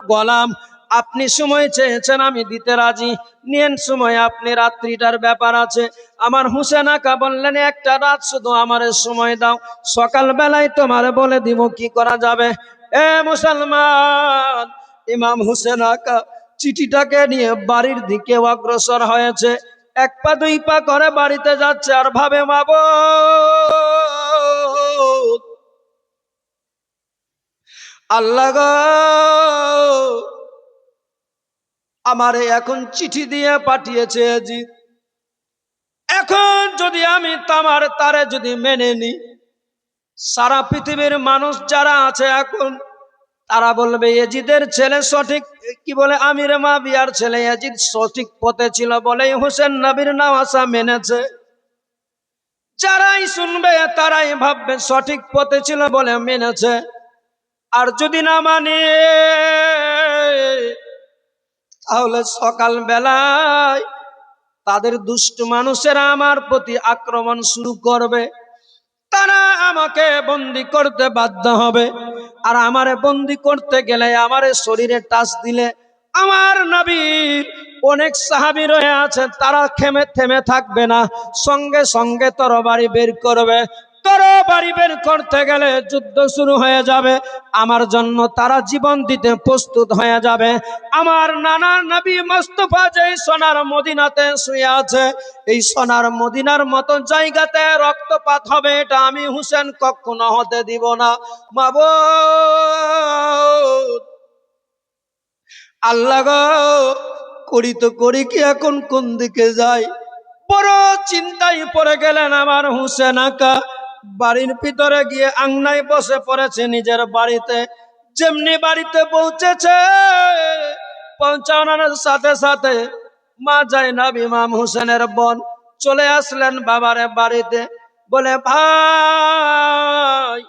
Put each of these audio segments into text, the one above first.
গোলাম, আপনি সময় চেয়েছেন, আমি দিতে রাজি। নিয়েন সময়, আপনি রাত্রিটার ব্যাপার আছে। আমার হুসেন আকা বললেন, একটা রাত শুধু আমার সময় দাও। সকাল বেলায় তোমার বলে দিব, কি করা যাবে? এ মুসলমান, ইমাম হুসেন আকা চিঠিটাকে নিয়ে বাড়ির দিকে অগ্রসর হয়েছে। এক পা দুই পা করে বাড়িতে যাচ্ছে আর ভাবে মাবো আল্লাহ আমারে এখন চিঠি দিয়ে পাঠিয়েছে জিৎ এখন যদি আমি তামার তারে যদি মেনে নি সারা পৃথিবীর মানুষ যারা আছে এখন, তারা বলবে, এজিদের ছেলে সঠিক? কি বলে, আমির মা বিয়ার ছেলে এজিদ সঠিক পথে ছিল বলেই হোসেন নবীর নামাসা মেনেছে। যারাই শুনবে, তারাই ভাববে, সঠিক পথে ছিল বলে মেনেছে। আর যদি না মানে তাহলে সকাল বেলায় তাদের দুষ্ট মানুষেরা আমার প্রতি আক্রমণ শুরু করবে। তারা আমাকে বন্দি করতে বাধ্য হবে। আর আমারে বন্দি করতে গেলে, আমারে শরীরে টাচ দিলে আমার নবীর অনেক সাহাবি রয়ে আছে তারা থেমে থেমে থাকবে না। সঙ্গে সঙ্গে তরবারি বের করবে। তরবারি বের করতে গেলে যুদ্ধ শুরু হয়ে যাবে। আমার জন্য তারা জীবন দিতে প্রস্তুত হয়ে যাবে। আমার নানা নবী মোস্তফা যে সোনার মদিনাতে শুয়ে আছে, এই সোনার মদিনার মতো জায়গাতে রক্তপাত হবে, এটা আমি হুসেন কখনো হতে দিব না। মাবো আল্লাহ করি তো করি কি এখন কোন দিকে যাই? বড় চিন্তায় পড়ে গেলেন আমার হুসেন আকা। বাড়ির ভিতরে গিয়ে আংনায় বসে পড়েছে নিজের বাড়িতে। যেমনি বাড়িতে পৌঁছেছে, পৌঁছানোর সাথে সাথে মা জাইনাব ইমাম হুসেনের বোন চলে আসলেন বাবারে বাড়িতে। বলে, ভাই,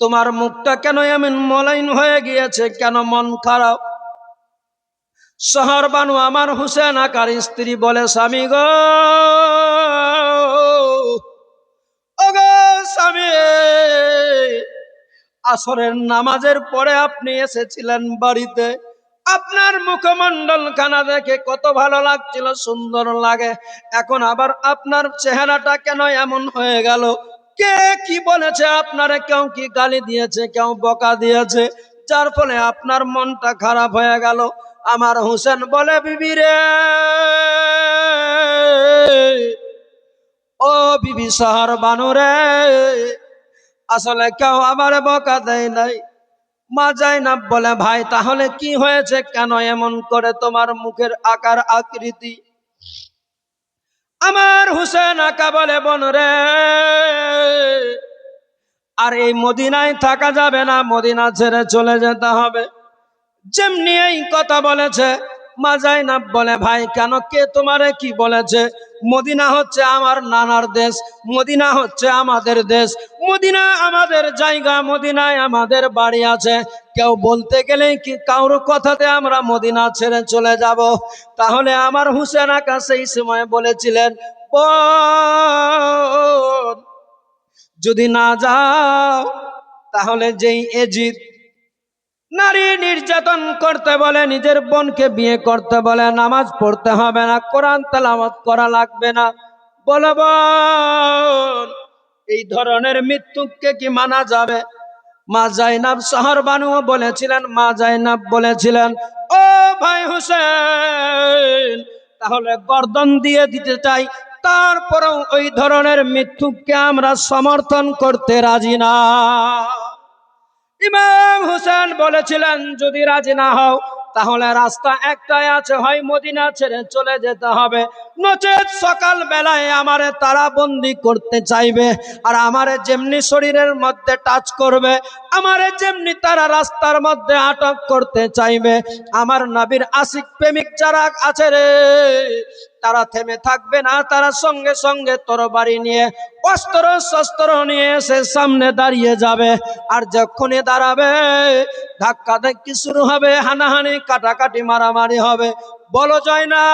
তোমার মুখটা কেন এমন মলাইন হয়ে গিয়েছে? কেন মন খারাপ? শহর বানু আমার হুসেন আকার স্ত্রী বলে, স্বামী গো স্বামী। আসরের নামাজের পরে আপনি এসেছিলেন বাড়িতে। আপনার মুখমণ্ডল খানা দেখে কত ভালো লাগছিল, সুন্দর লাগে। এখন আবার আপনার চেহারাটা কেন এমন হয়ে গেল? কে কি বলেছে আপনারে? কেউ কি গালি দিয়েছে, কেউ বকা দিয়েছে? যার ফলে আপনার মনটা খারাপ হয়ে গেল। আমার হোসেন বলে, বিবি রে! ও বিবি শহর বানুরে আসলে কেউ আমার বকা দেয় নাই। মা না বলে, ভাই, তাহলে কি হয়েছে কেন এমন করে তোমার মুখের আকার আকৃতি? আমার হুসেন আকা বলে, বোন রে, আর এই মদিনায় থাকা যাবে না, মদিনা ছেড়ে চলে যেতে হবে। যেমনি এই কথা বলেছে, মা না বলে, ভাই, কেন কে তোমারে কি বলেছে? মদিনা হচ্ছে আমার নানার দেশ, মদিনা হচ্ছে আমাদের দেশ, মদিনা আমাদের জায়গা, মদিনায় আমাদের বাড়ি আছে। কেউ বলতে গেলে কি কারোর কথাতে আমরা মদিনা ছেড়ে চলে যাব? তাহলে আমার হুসেন আকা সেই সময় বলেছিলেন যদি না যাও, তাহলে যেই এজিদ নারী নির্যাতন করতে বলে, নিজের বোনকে বিয়ে করতে বলে, নামাজ পড়তে হবে না, কোরআন তেলাওয়াত করা লাগবে না। বলো বোন, এই ধরনের মৃত্যুকে কি মানা যাবে? মা জাইনাব শহর বানুও বলেছিলেন, মা জাইনাব বলেছিলেন, ও ভাই হুসেন, তাহলে গর্দন দিয়ে দিতে চাই, তারপরেও ওই ধরনের মৃত্যুকে আমরা সমর্থন করতে রাজি না। ইমাম হুসেন বলেছিলেন, যদি রাজি না হও, তাহলে রাস্তা একটাই আছে, হয় মদিনা ছেড়ে চলে যেতে হবে। নচেত সকাল বেলায় আমারে তারা বন্দি করতে চাইবে, আর আমারে যেমনি শরীরের মধ্যে টাচ করবে, আমারে যেমনি তারা রাস্তার মধ্যে আটক করতে চাইবে। আমার নবীর আশিক প্রেমিক যারা আছে রে, তারা থেমে থাকবে না, তারা সঙ্গে সঙ্গে তরবারি নিয়ে অস্ত্র শস্ত্র নিয়ে সে সামনে দাঁড়িয়ে যাবে, আর যখনই দাঁড়াবে ধাক্কা ধাক্কি শুরু হবে, হানাহানি, কাটাকাটি, মারামারি হবে। বলো যায় না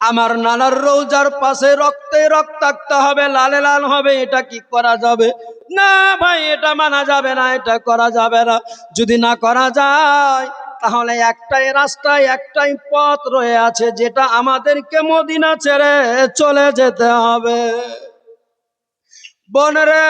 আমার নানার রোজার পাশে রক্তে রক্তাক্ত হবে, লালে লাল হবে, এটা কি করা যাবে? না ভাই, এটা মানা যাবে না, এটা করা যাবে না। যদি না করা যায়, তাহলে একটাই রাস্তায় একটাই পথ রয়ে আছে, যেটা আমাদেরকে মদিনা ছেড়ে চলে যেতে হবে। বনরে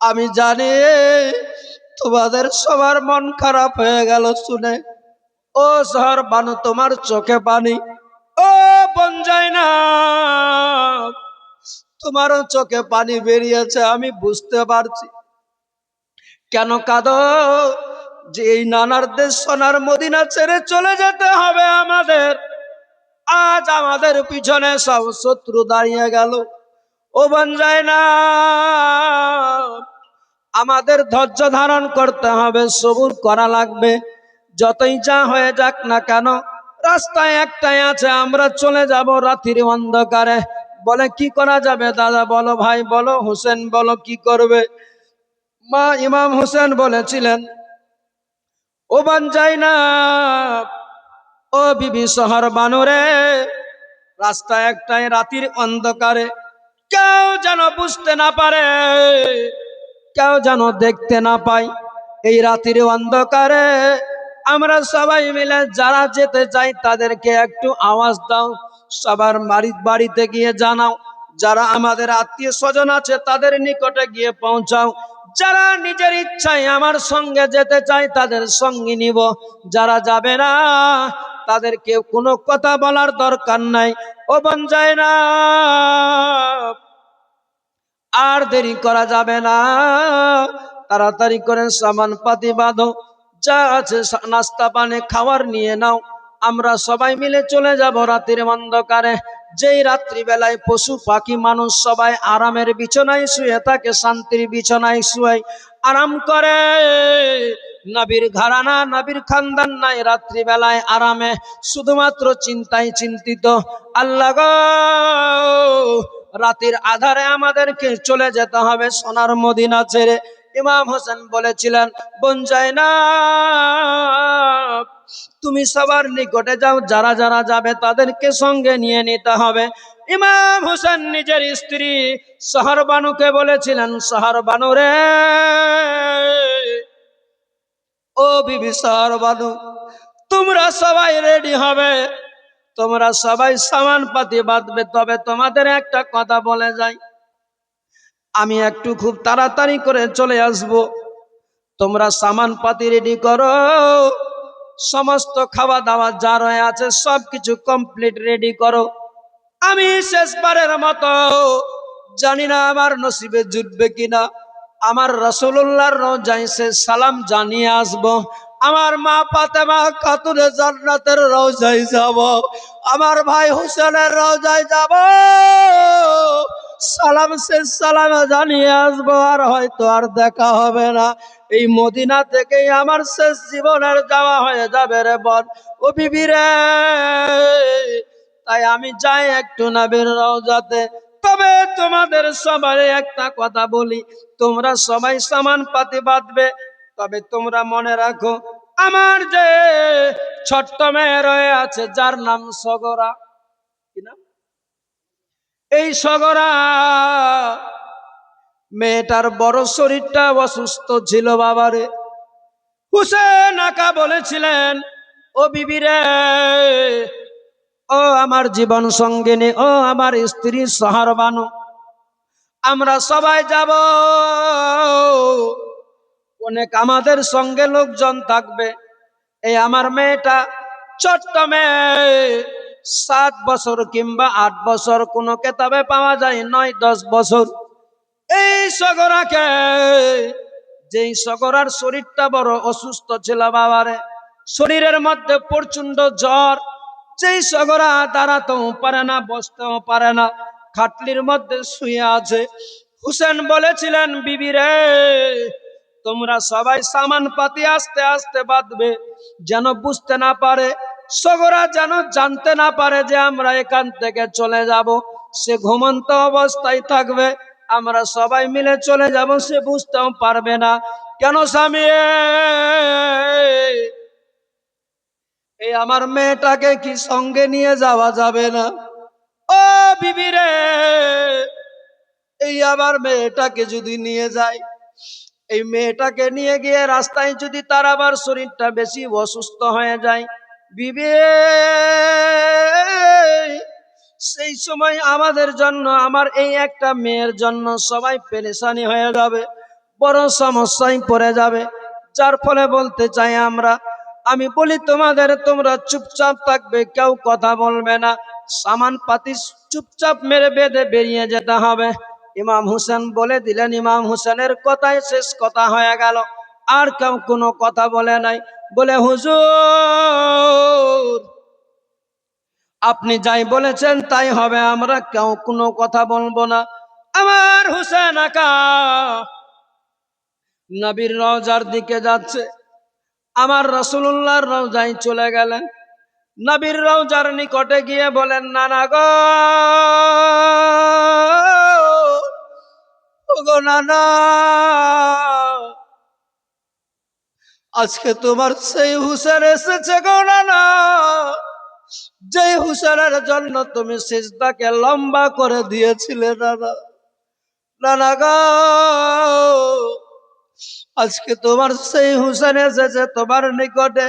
আমি জানি তোমাদের সবার মন খারাপ হয়ে গেল শুনে। ও শহর বানু, তোমার চোখে পানি। ও বন যায় না তোমারও চোখে পানি বেরিয়েছে, আমি বুঝতে পারছি। কেন কাঁদো? যে এই নানার দেশ সোনার মদিনা ছেড়ে চলে যেতে হবে আজ আমাদের পিছনে সব শত্রু দাঁড়িয়ে গেল। ও বন যায় না আমাদের ধৈর্য ধারণ করতে হবে, সবুর করা লাগবে। যতই যা হয়ে যাক না কেন, রাস্তায় একটাই আছে, আমরা চলে যাব রাত্রির অন্ধকারে। বলে, কি করা যাবে দাদা? বলো ভাই, বলো, হোসেন, বলো, কি করবে? মা ইমাম হোসেন বলেছিলেন, ও বান যাই না ও বিবি শহর বানুরে, রাস্তা একটাই রাতির অন্ধকারে। কেউ যেন বুঝতে না পারে, কেউ যেন দেখতে না পাই এই রাতির অন্ধকারে আমরা সবাই মিলে যারা যেতে চাই তাদেরকে একটু আওয়াজ দাও, সবার বাড়ি, বাড়িতে গিয়ে জানাও। যারা আমাদের আত্মীয় স্বজন আছে তাদের নিকটে গিয়ে পৌঁছাও। যারা নিজের ইচ্ছায় আমার সঙ্গে যেতে চায় তাদের সঙ্গে নিব। যারা যাবে না তাদেরকে কোনো কথা বলার দরকার নাই। ও বন যায় না আর দেরি করা যাবে না। তাড়াতাড়ি করে সামান পাতি বাঁধো, যা আছে নাস্তা, পানি, খাওয়ার নিয়ে নাও। আমরা সবাই মিলে চলে যাব রাতের অন্ধকারে। যেই রাত্রিবেলায় পশু, পাখি, মানুষ সবাই আরামের বিছানায় শুয়ে থাকে, শান্তির বিছানায় শুয়ে আরাম করে। নবীর ঘরানা, নবীর খানদান নাই রাত্রিবেলায় আরামে। শুধুমাত্র চিন্তায় চিন্তিত, আল্লাহ রাতের আধারে আমাদেরকে চলে যেতে হবে সোনার মদিনা ছেড়ে। ইমাম হোসেন বলেছিলেন, বোন না তুমি সবার নিকটে যাও, যারা যারা যাবে তাদেরকে সঙ্গে নিয়ে নিতে হবে। ইমাম হোসেন নিজের স্ত্রী শহর বানুকে বলেছিলেন শহর বানু রে ও বিবি শহর বানু, তোমরা সবাই রেডি হবে। তোমরা সবাই সামান পাতি বাঁধবে, তবে তোমাদের একটা কথা বলে যাই। আমি একটু খুব তাড়াতাড়ি করে চলে আসব। তোমরা সামান পাতি রেডি করো। সমস্ত খাওয়া দাওয়া যা রয়ে আছে সব কিছু কমপ্লিট রেডি করো। আমি শেষবারের মতো জানি না আমার নসিবে জুটবে কিনা। আমার রসুল্লাহর রোজায় সে সালাম জানিয়ে আসব। আমার মা পাতেমা খাতুরে জান্নাতের রোজায় যাব। আমার ভাই হোসেনের রোজায় যাব। সালাম শেষ সালাম জানিয়ে আসব, আর হয়তো আর দেখা হবে না। এই মদিনা থেকেই আমার শেষ জীবনের যাওয়া হয়ে যাবে রে বন ও বিবি রে, তাই আমি যাই একটু নবীর রওজাতে। তবে তোমাদের সবাই একটা কথা বলি, তোমরা সবাই সমান পাতি বাঁধবে, তবে তোমরা মনে রাখো, আমার যে ছোট্ট মেয়ে রয়ে আছে, যার নাম সগরা। এই সগরা মেয়েটার বড় শরীরটা অসুস্থ ছিল বাবারে। হুসেন আকা বলেছিলেন, ও বিবিরে, ও আমার জীবন সঙ্গিনী, ও আমার স্ত্রী সহার বানু আমরা সবাই যাব। অনেক আমাদের সঙ্গে লোকজন থাকবে। এই আমার মেয়েটা ছোট্ট মেয়ে। সাত বছর কিংবা আট বছর কোনো কেতাবে পাওয়া যায়, নয়, দশ বছর। এই সগরাকে, যেই সগরার শরীরটা বড় অসুস্থ ছিল বাবারে, শরীরের মধ্যে প্রচণ্ড জ্বর, যেই সগরা দাঁড়াতেও পারে না, বসতেও পারে না। খাটলির মধ্যে শুয়ে আছে। হুসেন বলেছিলেন, বিবি রে, তোমরা সবাই সামান পাতি আস্তে আস্তে বাঁধবে, যেন বুঝতে না পারে, সগরা যেন জানতে না পারে যে আমরা এখান থেকে চলে যাব। সে ঘুমন্ত অবস্থায় থাকবে, আমরা সবাই মিলে চলে যাব, সে বুঝতেও পারবে না। কেন স্বামী এই আমার মেয়েটাকে কি সঙ্গে নিয়ে যাওয়া যাবে না? বিবি রে। এই আবার মেয়েটাকে যদি নিয়ে যায়, এই মেয়েটাকে নিয়ে গিয়ে রাস্তায় যদি তার আবার শরীরটা বেশি অসুস্থ হয়ে যায়, বিবে সেই সময় আমাদের জন্য, আমার এই একটা মেয়ের জন্য সবাই পেরেশানি হয়ে যাবে, বড় সমস্যায় পড়ে যাবে। যার ফলে বলতে চাই আমরা, আমি বলি তোমাদের, তোমরা চুপচাপ থাকবে, কেউ কথা বলবে না। সামান পাতি চুপচাপ মেরে বেঁধে বেরিয়ে যেতে হবে। ইমাম হুসেন বলে দিলেন, ইমাম হুসেনের কথাই শেষ কথা হয়ে গেল। আর কেউ কোনো কথা বলে নাই। বলে, হুজুর, আপনি যাই বলেছেন তাই হবে, আমরা কেউ কোনো কথা বলব না। আমার হুসেন আকা নবীর রওজার দিকে যাচ্ছে। আমার রসুল্লাহর রওজায় চলে গেলেন। নবীর রওজার নিকটে গিয়ে বলেন, নানা গো, ওগো নানা, আজকে তোমার সেই হুসেন এসেছে গো নানা। যে হুসেনের জন্য তুমি সিজদাকে লম্বা করে দিয়েছিলে নানা। নানা গো, আজকে তোমার সেই হুসেন এসেছে তোমার নিকটে।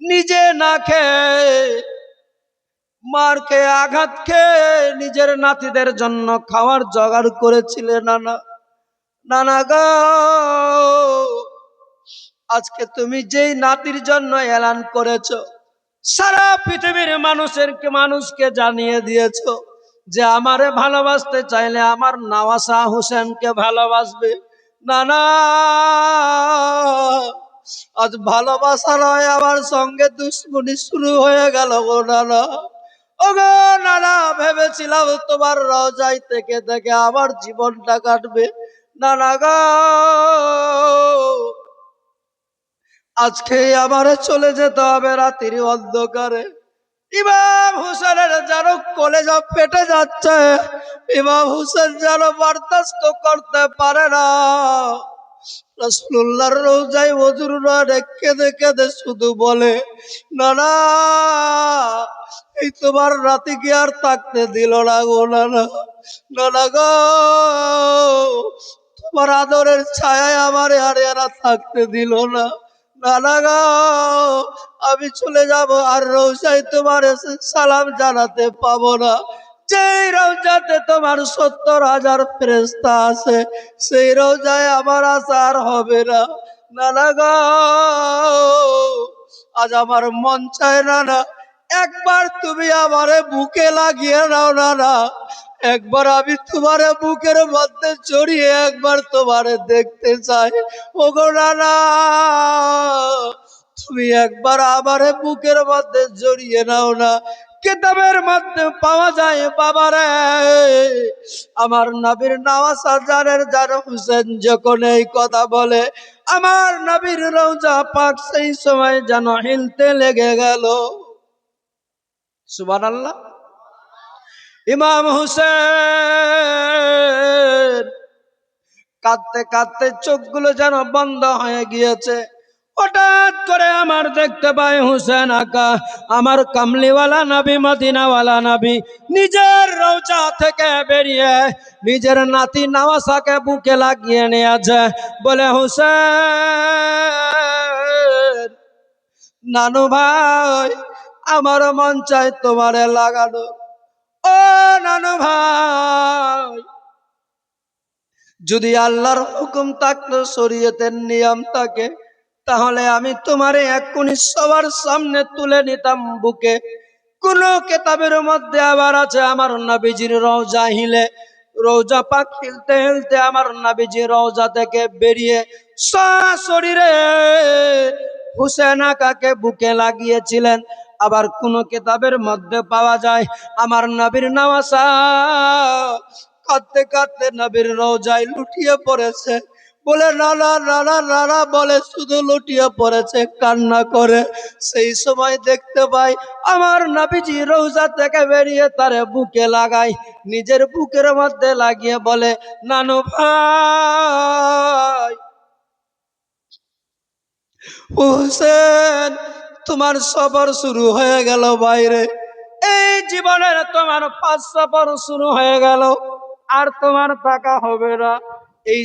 নিজে না খেয়ে মার খেয়ে আঘাত খেয়ে নিজের নাতিদের জন্য খাওয়ার জোগাড় করেছিলে নানা। নানা গো, আজকে তুমি যেই নাতির জন্য এলান করেছ, সারা পৃথিবীর মানুষের মানুষকে জানিয়ে দিয়েছ যে আমারে ভালোবাসতে চাইলে আমার নওয়াসা হোসেনকে ভালোবাসবে। না না আজ ভালোবাসা নয়, আমার সঙ্গে দুশ্মনী শুরু হয়ে গেল গো নানা। ও গো নানা, ভেবেছিলাম তোমার রজাই থেকে থেকে আমার জীবনটা কাটবে। নানা গো, আজকে আমারে চলে যেতে হবে রাত্রির অন্ধকারে। ইমাম হুসেনের যেন কলেজা ফেটে যাচ্ছে। ইমাম হুসেন যেন বরদাস্ত করতে পারে না। রসুল্লাহর রোজাই মজুর কেঁদে কেঁদে শুধু বলে, না না, এই তোমার রাতে কি আর থাকতে দিল না গো, না না না না গো, তোমার আদরের ছায়ায় আমার আর থাকতে দিল না না গো, আমি চলে যাব আর রৌসাই তোমার সালাম জানাতে পাবো না। যেই রোজাতে তোমার সত্তর হাজার ফেরেস্তা আছে, সেই রোজায় আমার আসার হবে না। নানা গো, আজ আমার মন চায় না না। একবার তুমি আমারে বুকে লাগিয়ে নাও, না না। একবার আমি তোমার বুকের মধ্যে চড়িয়ে একবার তোমারে দেখতে চাই। ওগো নানা তুমি একবার আমার বুকের মধ্যে জড়িয়ে নাও, না। কেতাবের মধ্যে পাওয়া যায়, বাবারে। আমার নবীর নওয়াজ হাজারের যার হুসেন যখন এই কথা বলে, আমার নবীর রৌজা পাক সেই সময় যেন হিলতে লেগে গেল। সুবান আল্লাহ ইমাম হুসেন কাঁদতে কাঁদতে চোখগুলো যেন বন্ধ হয়ে গিয়েছে। হঠাৎ করে আমার দেখতে পাই হুসেন আকা, আমার কামলিওয়ালা নবী, মদিনাওয়ালা নবী, নিজের রৌচা থেকে বেরিয়ে নিজের নাতি নওয়াসাকে বুকে লাগিয়ে নিয়েছে বলে, হুসেন, নানু ভাই, আমার মন চাই তোমারে লাগানো। ও নানু ভাই, যদি আল্লাহর হুকুম থাকতো শরীয়তের নিয়ম থাকে তাহলে আমি তোমারে এক্ষুনি সবার সামনে তুলে নিতাম বুকে। কোন কেতাবের মধ্যে আবার আছে আমার নাবিজির রওজা হিলে। রোজা পাক হিলতে হিলতে আমার নবীজি রওজা থেকে বেরিয়ে শরীরে হুসেন আকাকে বুকে লাগিয়েছিলেন। আবার কোন কেতাবের মধ্যে পাওয়া যায় আমার নবীর নামাসা কাঁদতে কাঁদতে নবীর রোজায় লুটিয়ে পড়েছে। বলে নানা নানা নানা বলে, শুধু লুটিয়ে পড়েছে, কান্না করে। সেই সময় দেখতে পাই, আমার নাবিজি রৌজা থেকে বেরিয়ে তারে বুকে লাগাই নিজের বুকের মধ্যে লাগিয়ে বলে, নানু ভাই, হুসেন, তোমার সফর শুরু হয়ে গেল বাইরে। এই জীবনের তোমার পাঁচ সফর শুরু হয়ে গেল, আর তোমার টাকা হবে না। এই